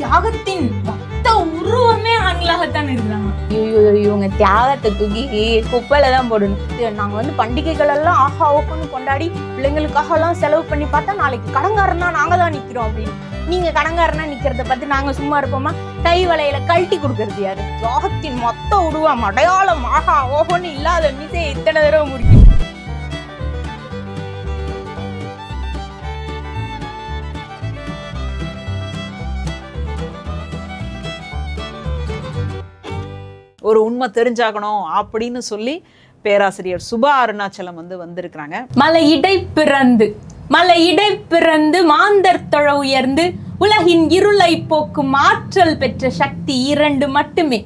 தியாகத்தின் மொத்த உருவமே ஆண்களாகத்தான் இருக்கிறாங்க. ஐயோ இவங்க தியாகத்தை தூக்கி குப்பையில தான் போடணும் நாங்க வந்து பண்டிகைகள் எல்லாம் ஆஹா ஓஹோன்னு கொண்டாடி பிள்ளைங்களுக்காக எல்லாம் செலவு பண்ணி பார்த்தா நாளைக்கு கடங்காரனா நாங்க தான் நிக்கிறோம் அப்படின்னு. நீங்க கடங்காரனா நிக்கிறத பார்த்து நாங்க சும்மா இருப்போமா? கை வலையில கழட்டி கொடுக்கறது யாரு? தியாகத்தின் மொத்த உருவம் அடையாளம். ஆஹா ஓஹோன்னு இல்லாத மீசை இத்தனை தடவை முடிக்கும் ஒரு உண்மை தெரிஞ்சாகணும் அப்படின்னு சொல்லி பேராசிரியர் சுபா அருணாச்சலம் வந்து வந்திருக்கிறாங்க. மலை இடை பிறந்து மலை இடை பிறந்து மாந்தர் தொழ உயர்ந்து உலகின் இருளை போக்கும் ஆற்றல் பெற்ற சக்தி இரண்டு மட்டுமே.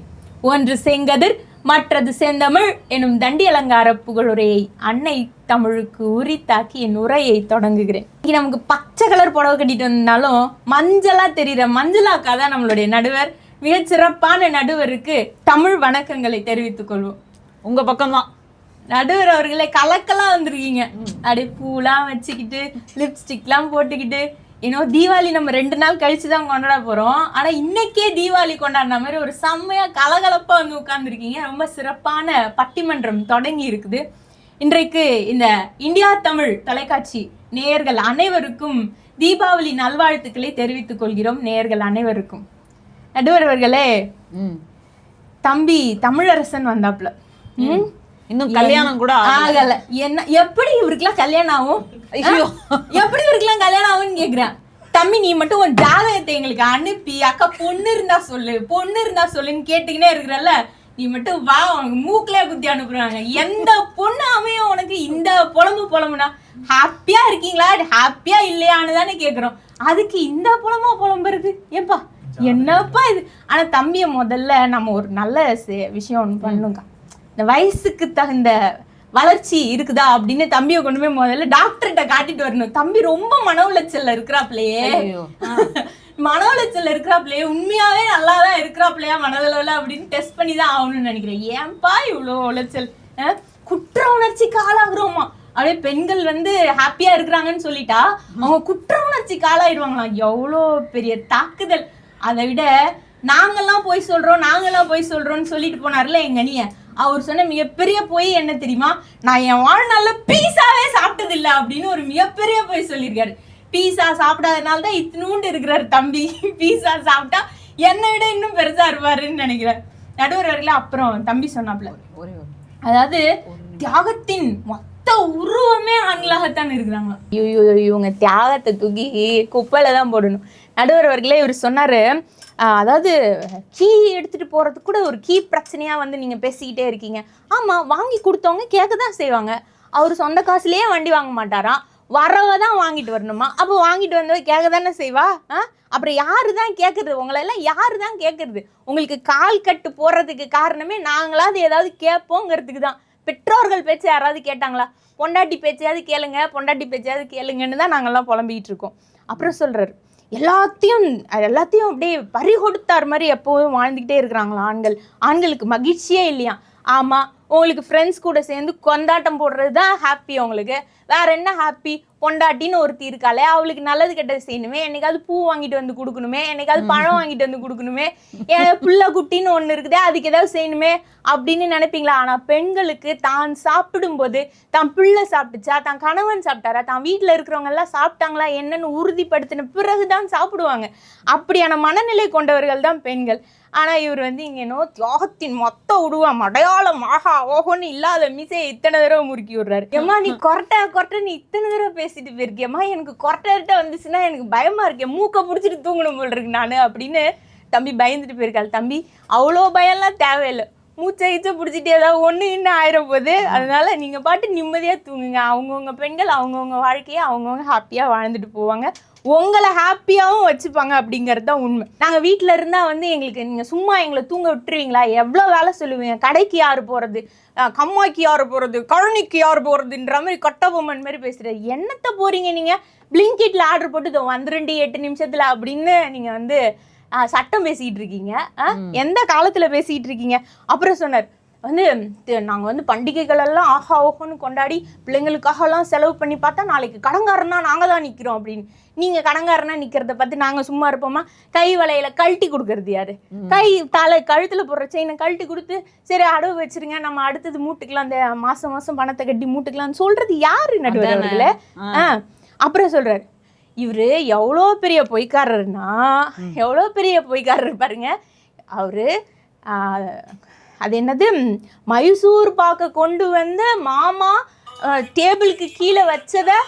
ஒன்று செங்கதிர் மற்றது செந்தமிழ் எனும் தண்டி அலங்கார புகழுரையை அன்னை தமிழுக்கு உரித்தாக்கி என் உரையை தொடங்குகிறேன். இன்னைக்கு நமக்கு பச்சை கலர் புடவை கட்டிட்டு வந்தாலும் மஞ்சளா தெரியுற மஞ்சளாக்கா தான் நம்மளுடைய நடுவர். மிகச் சிறப்பான நடுவருக்கு தமிழ் வணக்கங்களை தெரிவித்துக் கொள்வோம். உங்க பக்கம்தான். நடுவர் அவர்களே கலக்கலா வந்திருக்கீங்க. அப்படியே பூலாம் வச்சுக்கிட்டு லிப்ஸ்டிக்லாம் போட்டுக்கிட்டு ஏன்னோ தீபாவளி நம்ம ரெண்டு நாள் கழிச்சு தான் கொண்டாட போறோம். ஆனா இன்னைக்கே தீபாவளி கொண்டாடின மாதிரி ஒரு செம்மையா கலகலப்பா வந்து உட்கார்ந்துருக்கீங்க. ரொம்ப சிறப்பான பட்டிமன்றம் தொடங்கி இருக்குது. இன்றைக்கு இந்த இந்தியா தமிழ் தொலைக்காட்சி நேயர்கள் அனைவருக்கும் தீபாவளி நல்வாழ்த்துக்களை தெரிவித்துக் கொள்கிறோம். நேயர்கள் அனைவருக்கும். நடுவர் அவர்களே. தம்பி தமிழரசன் வந்தாப்ல இன்னும் கல்யாணம் கூட ஆகல. என்ன எப்படி இவருக்குலாம் கல்யாணம் ஆகும். எப்படி இவருக்குலாம் கல்யாணம் ஆகும்னு கேக்குறேன். தம்பி நீ மட்டும் உன் ஜாதகத்தை எங்களுக்கு அனுப்பி அக்கா பொண்ணு இருந்தா சொல்லு பொண்ணு இருந்தா சொல்லுன்னு கேட்டுக்கினே இருக்கிறல்ல நீ மட்டும் வா உனக்கு மூக்கிலே குத்தி அனுப்புறாங்க. எந்த பொண்ணு அமையும் உனக்கு இந்த புலம்பு புலம்புனா? ஹாப்பியா இருக்கீங்களா? ஹாப்பியா இல்லையான்னு தானே கேக்குறோம். அதுக்கு இந்த புலம்பா புலம்புறது? ஏப்பா என்னப்பா இது? ஆனா தம்பியை முதல்ல நம்ம ஒரு நல்ல விஷயம் ஒன்று பண்ணுங்க. இந்த வயசுக்கு தகுந்த வளர்ச்சி இருக்குதா அப்படின்னு தம்பியை கொண்டு போய் முதல்ல டாக்டர்கிட்ட காட்டிட்டு வரணும். தம்பி ரொம்ப மன உளைச்சல்ல இருக்கிறாப்லையே. மன உளைச்சல்ல இருக்கிறாப்லையே. உண்மையாவே நல்லா தான் இருக்கிறாப்லையா மனதளவுல அப்படின்னு டெஸ்ட் பண்ணி தான் ஆகணும்னு நினைக்கிறேன். ஏன்பா இவ்வளோ உளைச்சல்? குற்ற உணர்ச்சிக்கு ஆளாகிறோமா? அப்படியே பெண்கள் வந்து ஹாப்பியா இருக்கிறாங்கன்னு சொல்லிட்டா அவங்க குற்ற உணர்ச்சிக்கு ஆளாயிடுவாங்களாம். எவ்வளோ பெரிய தாக்குதல். அதை விட நாங்கெல்லாம் போய் சொல்றோம் நாங்கெல்லாம் போய் சொல்றோம்னு சொல்லிட்டு போனார்ல எங்க அணிய அவர் சொன்ன மிகப்பெரிய பொய் என்ன தெரியுமா? நான் என் வாழ்நாள்ல பீஸாவே சாப்பிட்டது இல்ல அப்படின்னு ஒரு மிகப்பெரிய பொய் சொல்லியிருக்காரு. பீஸா சாப்பிடாதனால தான் இத்தினூண்டு இருக்கிறாரு தம்பி. பீஸா சாப்பிட்டா என்னை விட இன்னும் பெருசா இருப்பாருன்னு நினைக்கிறேன். நடுவர் அவர்களே அப்புறம் தம்பி சொன்னாப்ல. அதாவது தியாகத்தின் மொத்த உருவமே ஆண்களாகத்தான் இருக்கிறாங்க. ஐயோ இவங்க தியாகத்தை தூக்கி குப்பையில தான் போடணும். நடுவர் அவர்களே இவர் சொன்னாரு அதாவது கீ எடுத்துட்டு போறதுக்கு கூட ஒரு கீ பிரச்சனையா வந்து நீங்க பேசிக்கிட்டே இருக்கீங்க. ஆமா வாங்கி கொடுத்தவங்க கேட்க தான் செய்வாங்க. அவர் சொந்த காசுலயே வண்டி வாங்க மாட்டாராம் வரவ தான் வாங்கிட்டு வரணுமா? அப்போ வாங்கிட்டு வந்தவ கேட்க தானே செய்வா? ஆ? அப்புறம் யாரு தான் கேட்கறது உங்களெல்லாம் யாரு தான் கேட்கறது உங்களுக்கு கால் கட்டு போடுறதுக்கு காரணமே நாங்களாவது ஏதாவது கேட்போங்கிறதுக்கு தான். பெற்றோர்கள் பேச்சு யாராவது கேட்டாங்களா? பொண்டாட்டி பேச்சையாவது கேளுங்க பொண்டாட்டி பேச்சையாவது கேளுங்கன்னு தான் நாங்கள்லாம் புலம்பிக்கிட்டு இருக்கோம். அப்புறம் சொல்கிறாரு எல்லாத்தையும் எல்லாத்தையும் அப்படியே பறி கொடுத்தார் மாதிரி எப்போதும் வாழ்ந்துக்கிட்டே இருக்கிறாங்களா ஆண்கள். ஆண்களுக்கு மகிழ்ச்சியே இல்லையா? ஆமாம் உங்களுக்கு ஃப்ரெண்ட்ஸ் கூட சேர்ந்து கொண்டாட்டம் போடுறது தான் ஹாப்பி உங்களுக்கு. வேற என்ன ஹாப்பி பொண்டாட்டின்னு ஒருத்தி இருக்காளே அவளுக்கு நல்லது கெட்டது செய்யணுமே என்னைக்காவது பூ வாங்கிட்டு வந்து கொடுக்கணுமே என்னைக்காவது பழம் வாங்கிட்டு வந்து கொடுக்கணுமே என் பிள்ளை குட்டின்னு ஒன்று இருக்குதே அதுக்கு ஏதாவது செய்யணுமே அப்படின்னு நினைப்பீங்களா? ஆனால் பெண்களுக்கு தான் சாப்பிடும்போது தான் பிள்ளை சாப்பிட்டுச்சா தான் கணவன் சாப்பிட்டாரா தான் வீட்டில் இருக்கிறவங்க எல்லாம் சாப்பிட்டாங்களா என்னன்னு உறுதிப்படுத்தின பிறகுதான் சாப்பிடுவாங்க. அப்படியான மனநிலை கொண்டவர்கள் தான் பெண்கள். ஆனால் இவர் வந்து இங்கே என்னோ தியாகத்தின் மொத்த உருவம் அடையாளம் ஆஹா ஓஹோன்னு இல்லாத மீசையை இத்தனை தடவை முறுக்கி விடுறாரு. ஏம்மா நீ கொரட்டை கொரட்டை நீ இத்தனை தடவை பேசிட்டு போயிருக்கியம்மா எனக்கு கொரட்டை வந்துச்சுன்னா எனக்கு பயமா இருக்கேன் மூக்கை பிடிச்சிட்டு தூங்கணும் போல் இருக்கு நான் அப்படின்னு தம்பி பயந்துட்டு போயிருக்காள். தம்பி அவ்வளோ பயம்லாம் தேவையில்லை. மூச்சை ஈச்சை பிடிச்சிட்டு ஏதாவது ஒன்று இன்னும் ஆயிரம் போகுது. அதனால நீங்கள் பாட்டு நிம்மதியாக தூங்குங்க. அவங்கவுங்க பெண்கள் அவங்கவுங்க வாழ்க்கையை அவங்கவுங்க ஹாப்பியாக வாழ்ந்துட்டு போவாங்க. உங்களை ஹாப்பியாகவும் வச்சுப்பாங்க அப்படிங்கிறது தான் உண்மை. நாங்கள் வீட்டில் இருந்தால் வந்து எங்களுக்கு நீங்கள் சும்மா எங்களை தூங்க விட்டுருவீங்களா? எவ்வளோ வேலை சொல்லுவீங்க? கடைக்கு யார் போகிறது கம்மாய்க்கு யார் போகிறது கழனிக்கு யார் போகிறதுன்ற மாதிரி கட்டபொம்மன் மாதிரி பேசுகிறது என்னத்தை போகிறீங்க நீங்கள் பிளிங்கிட்டில் ஆர்டர் போட்டு இதோ வந்துருண்டி எட்டு நிமிஷத்தில் அப்படின்னு நீங்கள் வந்து சட்டம் பேசிக்கிட்டு இருக்கீங்க? எந்த காலத்தில் பேசிக்கிட்டு இருக்கீங்க? அப்புறம் சொன்னார் வந்து தி- நாங்க வந்து பண்டிகைகள் எல்லாம் ஆஹா ஓஹோன்னு கொண்டாடி பிள்ளைங்களுக்காகலாம் செலவு பண்ணி பார்த்தா நாளைக்கு கடங்காரனா நாங்க தான் நிக்கிறோம் அப்படின்னு. நீங்க கடங்காரனா நிக்கிறத பார்த்து நாங்க சும்மா இருப்போமா? கை வளையல கழட்டி கொடுக்கறது யாரு? கை தலை கழுத்துல போடுற செயினை கழட்டி கொடுத்து சரி அடவு வச்சிருங்க நம்ம அடுத்தது மூட்டுக்கலாம் அந்த மாசம் மாசம் பணத்தை கட்டி மூட்டுக்கலாம்னு சொல்றது யாரு நடுவர் அவர்களே? அப்புறம் சொல்றாரு இவரு எவ்வளோ பெரிய பொய்க்காரர்னா எவ்வளோ பெரிய பொய்க்காரர் பாருங்க. அவரு அது என்னது? மைசூர் பாக்க கொண்டு வந்த மாமா டேபிளுக்கு கீழே வச்சதை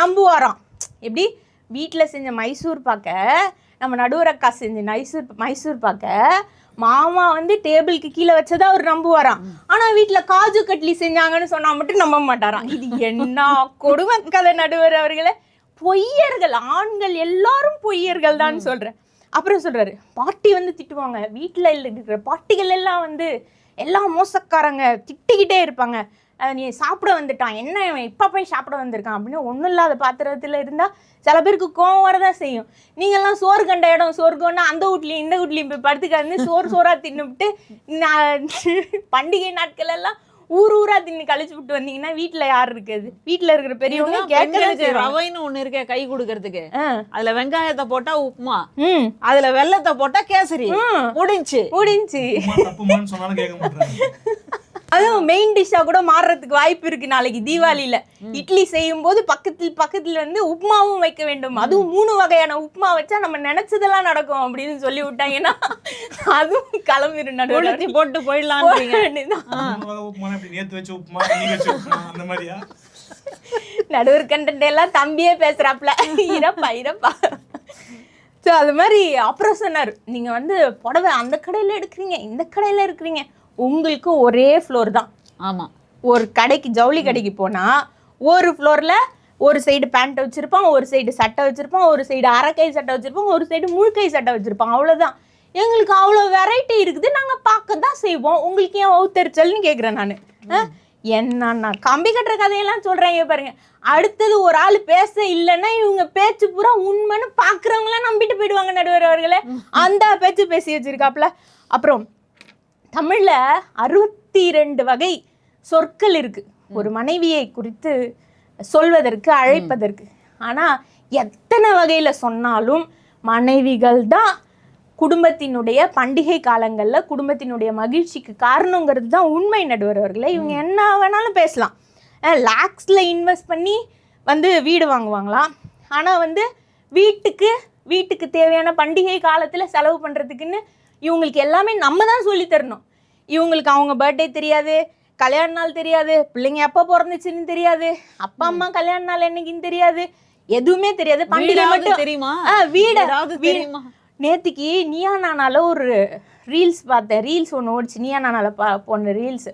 நம்புவாராம். எப்படி? வீட்டில் செஞ்ச மைசூர் பாக்க நம்ம நடுவரக்கா செஞ்ச மைசூர் மைசூர் பாக்க மாமா வந்து டேபிளுக்கு கீழே வச்சதை அவர் நம்புவாராம். ஆனா வீட்ல காஜு கட்லி செஞ்சாங்கன்னு சொன்னா மட்டும் நம்ப மாட்டாராம். இது என்ன கொடுமை கதை நடுவர் அவர்களே. பொய்யர்கள் ஆண்கள் எல்லாரும் பொய்யர்கள் தான் சொல்றேன். அப்புறம் சொல்றாரு பாட்டி வந்து திட்டுவாங்க வீட்டில் இருக்கிற பாட்டிகள் எல்லாம் வந்து எல்லாம் மோசக்காரங்க திட்டிக்கிட்டே இருப்பாங்க. நீ சாப்பிட வந்துட்டான் என்ன இவன் இப்போ போய் சாப்பிட வந்திருக்கான் அப்படின்னு ஒன்றும் இல்லாத பாத்திரத்தில் இருந்தால் சில பேருக்கு கோவம் வரதான் செய்யும். நீங்கள்லாம் சோறு கண்ட இடம் சொர்க்கம்னா அந்த வீட்லையும் இந்த வீட்லையும் போய் படுத்துக்காந்து சோறு சோறா தின்னுபிட்டு நான் பண்டிகை நாட்கள் எல்லாம் ஊர் ஊரா தின்னு கழிச்சு விட்டு வந்தீங்கன்னா வீட்ல யார் இருக்குது? வீட்ல இருக்கிற பெரியவங்க கேட்கறது ரவைன்னு ஒண்ணு இருக்கே கை கொடுக்கறதுக்கு. அதுல வெங்காயத்தை போட்டா உப்புமா. ம். அதுல வெள்ளத்தை போட்டா கேசரி. ம். முடிஞ்சு. முடிஞ்சு. அதுவும் மெயின் டிஷ்ஷா கூட மாறுறதுக்கு வாய்ப்பு இருக்கு நாளைக்கு தீபாவளியில. இட்லி செய்யும் போது பக்கத்தில் பக்கத்துல வந்து உப்புமாவும் வைக்க வேண்டும். அதுவும் மூணு வகையான உப்புமா வச்சா நம்ம நினைச்சதெல்லாம் நடக்கும் அப்படின்னு சொல்லி விட்டாங்கன்னா அதுவும் கிளம்பிடும் நடுவில். போட்டு போயிடலான்றீங்க மூணு வகை உப்புமா இப்படி நேத்து வச்ச உப்புமா இன்னைக்கு வச்ச உப்புமா அந்த மாதிரியா? நடுவர் கண்டென்ட் எல்லாம் தம்பியே பேசுறாப்ல இரப்பா இரப்பா ஸோ அது மாதிரி அப்புறம் சொன்னார் நீங்கள் வந்து புடவை அந்த கடையில் எடுக்கிறீங்க இந்த கடையில் இருக்கிறீங்க உங்களுக்கு ஒரே ஃப்ளோர் தான். ஆமா. ஒரு கடைக்கு ஜவுளி கடைக்கு போனால் ஒரு ஃப்ளோரில் ஒரு சைடு பேண்ட் வச்சுருப்பான் ஒரு சைடு சட்டை வச்சுருப்பான் ஒரு சைடு அரைக்கை சட்டை வச்சுருப்பான் ஒரு சைடு முழுக்கை சட்டை வச்சுருப்பான். அவ்வளோதான் எங்களுக்கு அவ்வளோ வெரைட்டி இருக்குது. நாங்கள் பார்க்க தான் செய்வோம். உங்களுக்கு ஏன் ஒவுத்தரிச்சல்னு கேட்குறேன் நான். என்னன்னா கம்பி கட்டுற கதையெல்லாம் சொல்கிறாங்க பாருங்க. அடுத்தது ஒரு ஆள் பேச இல்லைன்னா இவங்க பேச்சு பூரா உண்மைன்னு பார்க்குறவங்களாம் நம்பிட்டு போயிடுவாங்க நடுவர் அவர்களே. அந்த பேச்சு பேசி வச்சிருக்காப்புல. அப்புறம் தமிழ்ல அறுபத்தி ரெண்டு வகை சொற்கள் இருக்கு. ஒரு மனைவியை குறித்து சொல்வதற்கு அழைப்பதற்கு. ஆனா எத்தனை வகையில சொன்னாலும் மனைவிகள் தான் குடும்பத்தினுடைய பண்டிகை காலங்கள்ல குடும்பத்தினுடைய மகிழ்ச்சிக்கு காரணங்கிறது தான் உண்மை நடுவர்களே இவங்க என்ன வேணாலும் பேசலாம். லேக்ஸில் இன்வெஸ்ட் பண்ணி வந்து வீடு வாங்குவாங்களாம் ஆனால் வந்து வீட்டுக்கு வீட்டுக்கு தேவையான பண்டிகை காலத்தில் செலவு பண்ணுறதுக்குன்னு இவங்களுக்கு எல்லாமே நம்ம தான் சொல்லி தரணும். இவங்களுக்கு அவங்க பர்த்டே தெரியாது கல்யாண நாள் தெரியாது பிள்ளைங்க எப்போ பிறந்துச்சுன்னு தெரியாது அப்பா அம்மா கல்யாண நாள் என்னைக்குன்னு தெரியாது எதுவுமே தெரியாது. பண்டிகை மட்டும் தெரியுமா? வீடு. தெரியுமா? நேத்திக்கு நீயா நானால ஒரு ரீல்ஸ் பார்த்தேன். ரீல்ஸ் ஒன்று ஓடிச்சு. நீயா நானால பா போன ரீல்ஸ்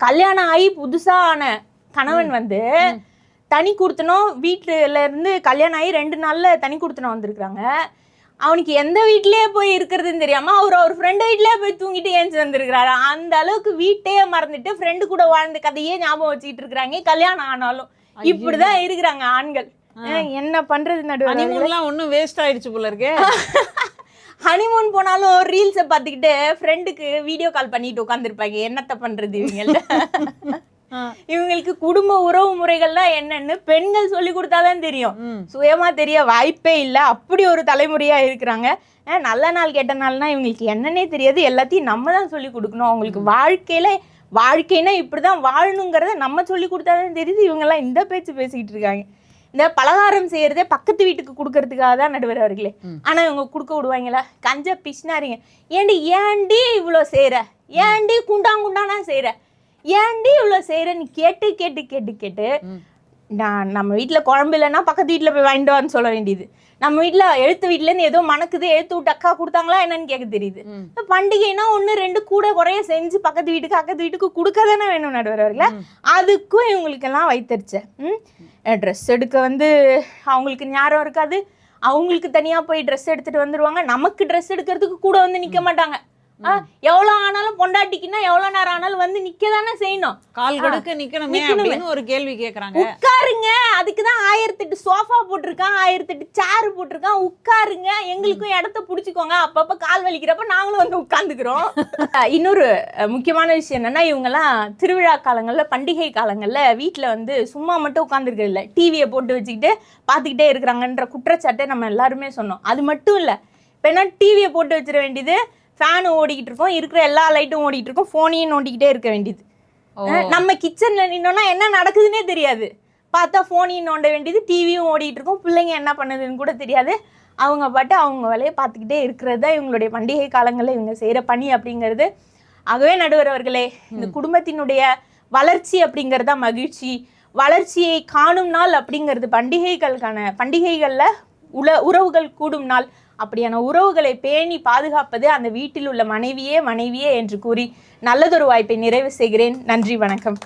கல்யாணம் ஆகி புதுசா ஆன கணவன் வந்து தனி கொடுத்தனும். வீட்டுல இருந்து கல்யாணம் ஆகி ரெண்டு நாள்ல தனி கொடுத்தனும் வந்திருக்காங்க அவனுக்கு எந்த வீட்லயே போய் இருக்கிறதுன்னு தெரியாம அவர் அவர் ஃப்ரெண்டு வீட்லயே போய் தூங்கிட்டு ஏஞ்சி வந்திருக்கிறாரு. அந்த அளவுக்கு வீட்டையே மறந்துட்டு ஃப்ரெண்டு கூட வாழ்ந்த கதையே ஞாபகம் வச்சுக்கிட்டு இருக்கிறாங்க. கல்யாணம் ஆனாலும் இப்படிதான் இருக்கிறாங்க ஆண்கள். என்ன பண்றது ஹனிமூன்லாம் ஒண்ணும் வேஸ்ட் ஆயிடுச்சு போல இருக்கே. ஹனிமூன் போனாலும் ரீல்ஸை பார்த்துக்கிட்டு ஃப்ரெண்டுக்கு வீடியோ கால் பண்ணிட்டு உட்காந்துருப்பாங்க என்னத்த பண்றது இவங்கள்ட்ட? இவங்களுக்கு குடும்ப உறவு முறைகள்லாம் என்னன்னு பெண்கள் சொல்லி கொடுத்தாதான் தெரியும். சுயமா தெரிய வாய்ப்பே இல்லை. அப்படி ஒரு தலைமுறையா இருக்கிறாங்க. நல்ல நாள் கெட்ட நாள்னா இவங்களுக்கு என்னன்னே தெரியாது. எல்லாத்தையும் நம்ம தான் சொல்லி கொடுக்கணும். அவங்களுக்கு வாழ்க்கையில வாழ்க்கைனா இப்படிதான் வாழணுங்கிறத நம்ம சொல்லி கொடுத்தாதான் தெரியுது. இவங்கெல்லாம் இந்த பேச்சு பேசிக்கிட்டு இருக்காங்க. இந்த பலகாரம் செய்யறதே பக்கத்து வீட்டுக்கு கொடுக்கறதுக்காக தான் நடுவர் அவர்களே. ஆனா இவங்க கொடுக்க விடுவாங்களா? கஞ்ச பிஷ்னாரிங்க. ஏண்டி ஏண்டி இவ்வளோ செய்யற ஏண்டி குண்டாங்குண்டானா செய்யற ஏண்டி இவ்வளோ செய்யற நீ கேட்டு கேட்டு கேட்டு கேட்டு. நான் நம்ம வீட்டில் குழம்பு இல்லைன்னா பக்கத்து வீட்டில் போய் வாங்கிட்டு வான்னு சொல்ல வேண்டியது. நம்ம வீட்டில் எழுத்து வீட்டிலேருந்து ஏதோ மணக்குது எழுத்து விட்டு அக்கா கொடுத்தாங்களா என்னன்னு கேட்க தெரியுது. பண்டிகைனா ஒன்று ரெண்டு கூட குறைய செஞ்சு பக்கத்து வீட்டுக்கு அக்கத்து வீட்டுக்கு கொடுக்க தானே வேணும் நடுவர்கள அதுக்கும் இவங்களுக்கெல்லாம் வைத்தறிச்ச ம்? ட்ரெஸ் எடுக்க வந்து அவங்களுக்கு ஞாபகம் இருக்காது. அவங்களுக்கு தனியாக போய் ட்ரெஸ் எடுத்துட்டு வந்துருவாங்க. நமக்கு ட்ரெஸ் எடுக்கிறதுக்கு கூட வந்து நிற்க மாட்டாங்க. எவ்வளவு ஆனாலும் பொண்டாட்டிக்குன்னா எவ்வளவு நேரம் ஆனாலும் வந்து நிக்க தானே செய்யணும். கால் கடுக்க நிக்கணுமே. அப்படின்னு ஒரு கேள்வி கேக்குறாங்க. உட்காருங்க. அதுக்குதான் ஆயிரத்தெட்டு சோஃபா போட்டிருக்கான் ஆயிரத்தெட்டு சேர் போட்டிருக்கான். உட்காருங்க. எங்களுக்கும் இடத்த புடிச்சுக்கோங்க. அப்பப்ப கால் வலிக்கிறப்ப நாங்களும் வந்து உட்கார்ந்துக்கிறோம். இன்னொரு முக்கியமான விஷயம் என்னன்னா இவங்கெல்லாம் திருவிழா காலங்கள்ல பண்டிகை காலங்கள்ல வீட்ல வந்து சும்மா மட்டும் உட்கார்ந்துருக்கிறது இல்ல. டிவியை போட்டு வச்சுக்கிட்டு பார்த்துக்கிட்டே இருக்கிறாங்கன்ற குற்றச்சாட்டை நம்ம எல்லாருமே சொன்னோம். அது மட்டும் இல்ல இப்போ என்ன டிவியை போட்டு வச்சிட வேண்டியது? ஃபேன் ஓடிக்கிட்டு இருக்கோம். இருக்கிற எல்லா லைட்டும் ஓடிக்கிட்டு இருக்கும். ஃபோனையும் நோண்டிக்கிட்டே இருக்க வேண்டியது. நம்ம கிச்சன்ல நின்னோம்னா என்ன நடக்குதுன்னே தெரியாது. பார்த்தா ஃபோனையும் நோண்ட வேண்டியது. டிவியும் ஓடிட்டு இருக்கும். பிள்ளைங்க என்ன பண்ணுதுன்னு கூட தெரியாது. அவங்க பாட்டு அவங்க வேலையை பார்த்துக்கிட்டே இருக்கிறது தான் இவங்களுடைய பண்டிகை காலங்களில் இவங்க செய்கிற பணி அப்படிங்கிறது. ஆகவே நடுவர் அவர்களே இந்த குடும்பத்தினுடைய வளர்ச்சி அப்படிங்கிறது தான் மகிழ்ச்சி. வளர்ச்சியை காணும் நாள் அப்படிங்கிறது பண்டிகைகளுக்கான பண்டிகைகளில் உல உறவுகள் கூடும் நாள். அப்படியான உறவுகளை பேணி பாதுகாப்பது அந்த வீட்டில் உள்ள மனைவியே மனைவியே என்று கூறி நல்லதொரு வாய்ப்பை நிறைவு செய்கிறேன். நன்றி வணக்கம்.